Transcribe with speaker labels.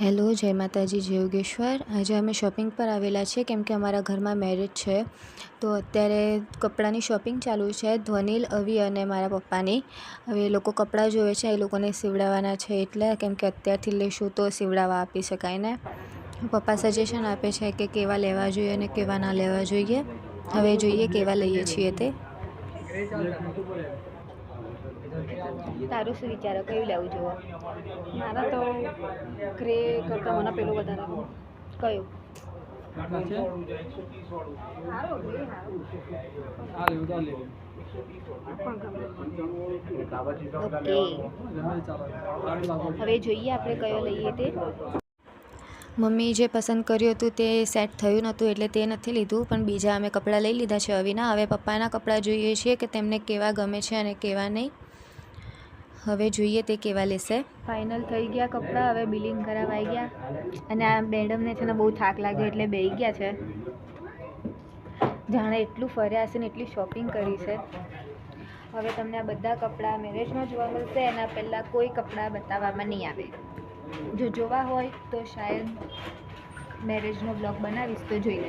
Speaker 1: Hello, જય માતાજી, જય યોગેશ્વર. આજે અમે શોપિંગ પર આવેલા છે કેમ કે અમારા ઘરમાં મેરેજ છે. તો અત્યારે કપડાંની શોપિંગ ચાલુ છે, ધ્વનિલ, અવી અને મારા પપ્પાની. હવે એ લોકો કપડાં જોવે છે, એ લોકોને સીવડાવવાના છે એટલે, કેમ કે અત્યારથી લઈશું તો સીવડાવવા આપી શકાય ને. પપ્પા સજેશન આપે છે કે કેવા લેવા જોઈએ અને કેવા ના લેવા જોઈએ. હવે જોઈએ કેવા લઈએ છીએ તે. તારું શું વિચારો? કયું લેવું જોવો
Speaker 2: મારા તો ગ્રે કરતાં મને પેલું વધારે.
Speaker 1: કયું? હવે જોઈએ આપણે કયો લઈએ તે. મમ્મી જે પસંદ કર્યું હતું તે સેટ થયું નહોતું એટલે તે નથી લીધું, પણ બીજા અમે કપડાં લઈ લીધા છે અવિના. હવે પપ્પાના કપડાં જોઈએ છીએ કે તેમને કેવા ગમે છે અને કેવા નહીં. હવે જોઈએ તે કેવા લેશે. ફાઇનલ થઈ ગયા કપડાં, હવે બિલિંગ કરાવાઈ ગયા. અને આ મેડમને છે ને બહુ થાક લાગ્યો એટલે બેહી ગયા છે. જાણે એટલું ફર્યા હશે ને એટલી શોપિંગ કરી છે. હવે તમને આ બધા કપડાં મેરેજમાં જોવા મળશે, એના પહેલાં કોઈ કપડાં બતાવવામાં નહીં આવે. જો જોવા હોય તો શાયદ મેરેજનો બ્લોગ બનાવીશ તો જોઈ લેજો.